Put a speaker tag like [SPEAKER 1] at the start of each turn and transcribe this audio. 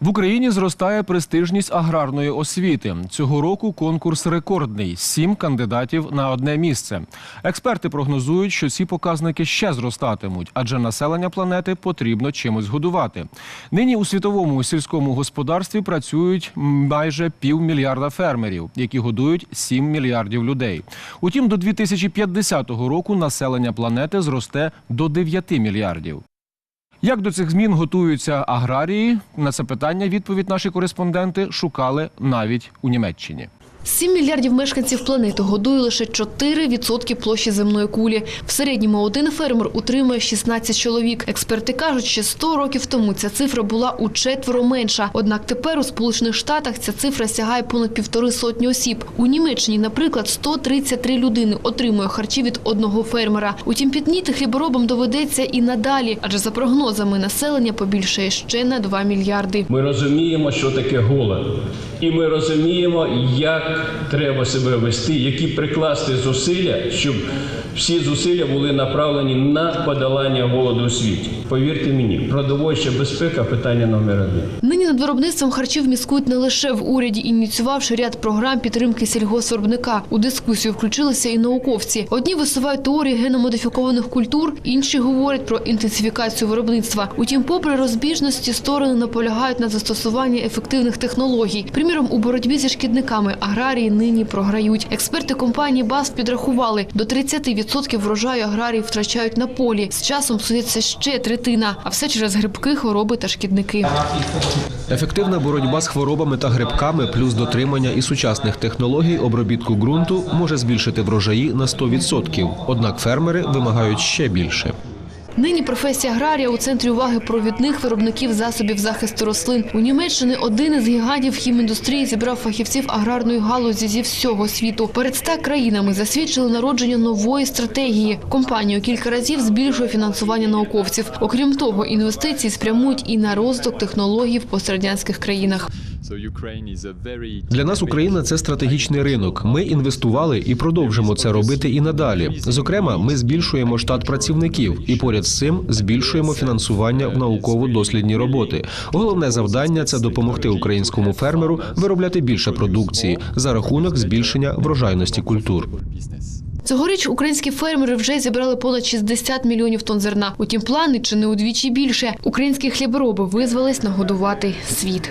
[SPEAKER 1] В Україні зростає престижність аграрної освіти. Цього року конкурс рекордний: сім кандидатів на одне місце. Експерти прогнозують, що ці показники ще зростатимуть, адже населення планети потрібно чимось годувати. Нині у світовому сільському господарстві працюють майже півмільярда фермерів, які годують 7 мільярдів людей. Утім, до 2050 року населення планети зросте до 9 мільярдів. Як до цих змін готуються аграрії? На це питання відповідь наші кореспонденти шукали навіть у Німеччині.
[SPEAKER 2] 7 мільярдів мешканців планети годує лише 4% площі земної кулі. В середньому один фермер утримує 16 чоловік. Експерти кажуть, що 100 років тому ця цифра була у четверо менша. Однак тепер у Сполучених Штатах ця цифра сягає понад півтори сотні осіб. У Німеччині, наприклад, 133 людини отримує харчі від одного фермера. Утім, підніти хліборобам доведеться і надалі, адже за прогнозами населення побільшає ще на 2 мільярди.
[SPEAKER 3] Ми розуміємо, що таке голод, і ми розуміємо, як треба себе вести, які прикласти зусилля, щоб всі зусилля були направлені на подолання голоду у світі. Повірте мені, продовольча безпека питання номер один.
[SPEAKER 2] Над виробництвом харчів міскують не лише в уряді, ініціювавши ряд програм підтримки сільгоспвиробника. У дискусію включилися і науковці. Одні висувають теорії геномодифікованих культур, інші говорять про інтенсифікацію виробництва. Утім, попри розбіжності, сторони наполягають на застосуванні ефективних технологій. Приміром, у боротьбі зі шкідниками аграрії нині програють. Експерти компанії БАС підрахували, до 30% врожаю аграрії втрачають на полі. З часом псується ще третина, а все через грибки, хвороби та шкідники.
[SPEAKER 4] Ефективна боротьба з хворобами та грибками, плюс дотримання і сучасних технологій обробітку ґрунту може збільшити врожаї на 100%. Однак фермери вимагають ще більше.
[SPEAKER 2] Нині професія аграрія у центрі уваги провідних виробників засобів захисту рослин. У Німеччині один із гігантів хіміндустрії зібрав фахівців аграрної галузі зі всього світу. Перед ста країнами засвідчили народження нової стратегії. Компанія у кілька разів збільшує фінансування науковців. Окрім того, інвестиції спрямують і на розвиток технологій в пострадянських країнах.
[SPEAKER 4] Для нас Україна це стратегічний ринок. Ми інвестували і продовжимо це робити і надалі. Зокрема, ми збільшуємо штат працівників і поряд з цим збільшуємо фінансування в науково-дослідні роботи. Головне завдання це допомогти українському фермеру виробляти більше продукції за рахунок збільшення врожайності культур.
[SPEAKER 2] Цьогоріч українські фермери вже зібрали понад 60 мільйонів тонн зерна. Утім, плани чи не удвічі більше. Українські хлібороби визвались нагодувати світ.